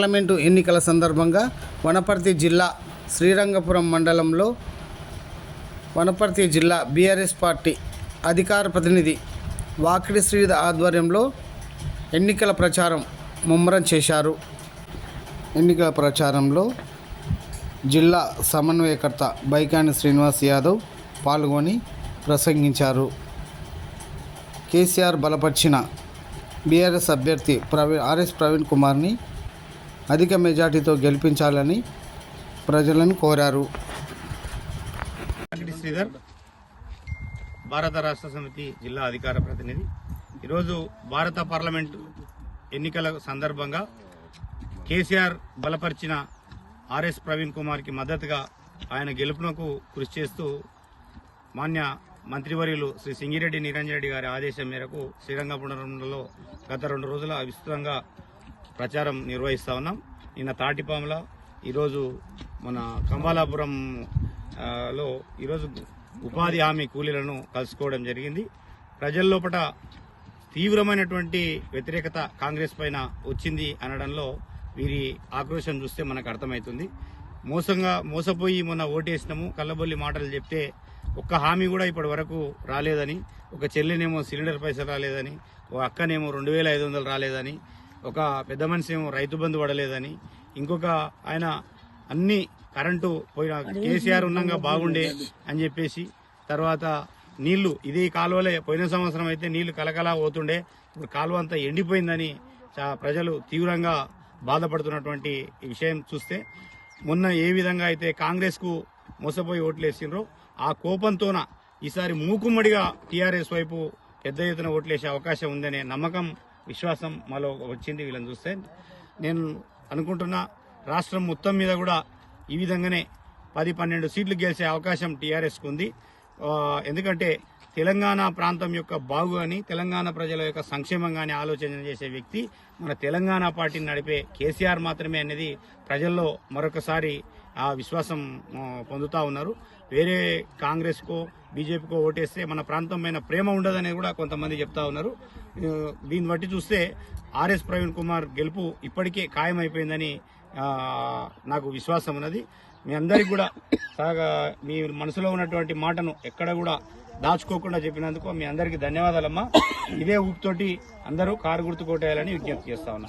Parliament ఎన్నికల సందర్భంగా వనపర్తి జిల్లా శ్రీరంగపురం మండలంలో వనపర్తి జిల్లా బీఆర్ఎస్ పార్టీ అధికార ప్రతినిధి వాకిడి శ్రీధ ఆధ్వర్యంలో ఎన్నికల ప్రచారం ముమ్మరం చేశారు. ఎన్నికల ప్రచారంలో జిల్లా సమన్వయకర్త బైకాని శ్రీనివాస్ యాదవ్ పాల్గొని ప్రసంగించారు. కేసీఆర్ బలపరిచిన బీఆర్ఎస్ అభ్యర్థి ప్రవీణ్ ఆర్ఎస్ ప్రవీణ్ కుమార్ని అధిక మెజార్టీతో గెలిపించాలని ప్రజలను కోరారు. శ్రీధర్ భారత రాష్ట్ర సమితి జిల్లా అధికార ప్రతినిధి. ఈరోజు భారత పార్లమెంట్ ఎన్నికల సందర్భంగా కేసీఆర్ బలపరిచిన ఆర్ఎస్ ప్రవీణ్ కుమార్కి మద్దతుగా ఆయన గెలుపునకు కృషి చేస్తూ మాన్య మంత్రివర్యులు శ్రీ సింగిరెడ్డి నిరంజన్ రెడ్డి గారి ఆదేశం మేరకు శ్రీరంగపురంలో గత రెండు రోజుల విస్తృతంగా ప్రచారం నిర్వహిస్తా ఉన్నాం. నిన్న తాటిపాముల ఈరోజు మన కంబాలాపురం లో ఈరోజు ఉపాధి హామీ కూలీలను కలుసుకోవడం జరిగింది. ప్రజల లోపల తీవ్రమైనటువంటి వ్యతిరేకత కాంగ్రెస్ పైన వచ్చింది అనడంలో వీరి ఆక్రోశం చూస్తే మనకు అర్థమవుతుంది. మోసంగా మోసపోయి మొన్న ఓటేసినాము కళ్ళబొల్లి మాటలు చెప్తే ఒక్క హామీ కూడా ఇప్పటి వరకు రాలేదని ఒక చెల్లినేమో సిలిండర్ పైసలు రాలేదని ఒక అక్కనేమో రెండు వేల ఐదు వందలు రాలేదని ఒక పెద్ద మనిషి ఏమో రైతు బంధు పడలేదని ఇంకొక ఆయన అన్ని కరెంటు పోయిన కేసీఆర్ ఉన్నాగా బాగుండే అని చెప్పేసి తర్వాత నీళ్ళు ఇది కాలువలే పోయిన సంవత్సరం అయితే నీళ్ళు కలకలా పోతుండే ఇప్పుడు కాలువ అంతా ఎండిపోయిందని ప్రజలు తీవ్రంగా బాధపడుతున్నటువంటి విషయం చూస్తే మొన్న ఏ విధంగా అయితే కాంగ్రెస్కు మోసపోయి ఓట్లేసిండ్రో ఆ కోపంతోన ఈసారి మూకుమ్మడిగా టీఆర్ఎస్ వైపు పెద్ద ఎత్తున ఓట్లేసే అవకాశం ఉందనే నమ్మకం విశ్వాసం మాలో వచ్చింది వీళ్ళని చూస్తే. నేను అనుకుంటున్నా రాష్ట్రం మొత్తం మీద కూడా ఈ విధంగానే పది పన్నెండు సీట్లు గెలిచే అవకాశం టీఆర్ఎస్కు ఉంది. ఎందుకంటే తెలంగాణ ప్రాంతం యొక్క బాగు అని తెలంగాణ ప్రజల యొక్క సంక్షేమం కానీ ఆలోచన చేసే వ్యక్తి మన తెలంగాణ పార్టీని నడిపే కేసీఆర్ మాత్రమే అనేది ప్రజల్లో మరొకసారి ఆ విశ్వాసం పొందుతా ఉన్నారు. వేరే కాంగ్రెస్కో బీజేపీకో ఓటేస్తే మన ప్రాంతం పైన ప్రేమ ఉండదనేది కూడా కొంతమంది చెప్తా ఉన్నారు. దీన్ని బట్టి చూస్తే ఆర్ఎస్ ప్రవీణ్ కుమార్ గెలుపు ఇప్పటికే ఖాయమైపోయిందని నాకు విశ్వాసం ఉన్నది. మీ అందరికి కూడా సాగా మీ మనసులో ఉన్నటువంటి మాటను ఎక్కడ కూడా దాచుకోకుండా చెప్పినందుకు మీ అందరికి ధన్యవాదాలమ్మా. ఇదే ఊపుతోటి అందరూ కారు గుర్తు కొట్టేయాలని విజ్ఞప్తి చేస్తా ఉన్నా.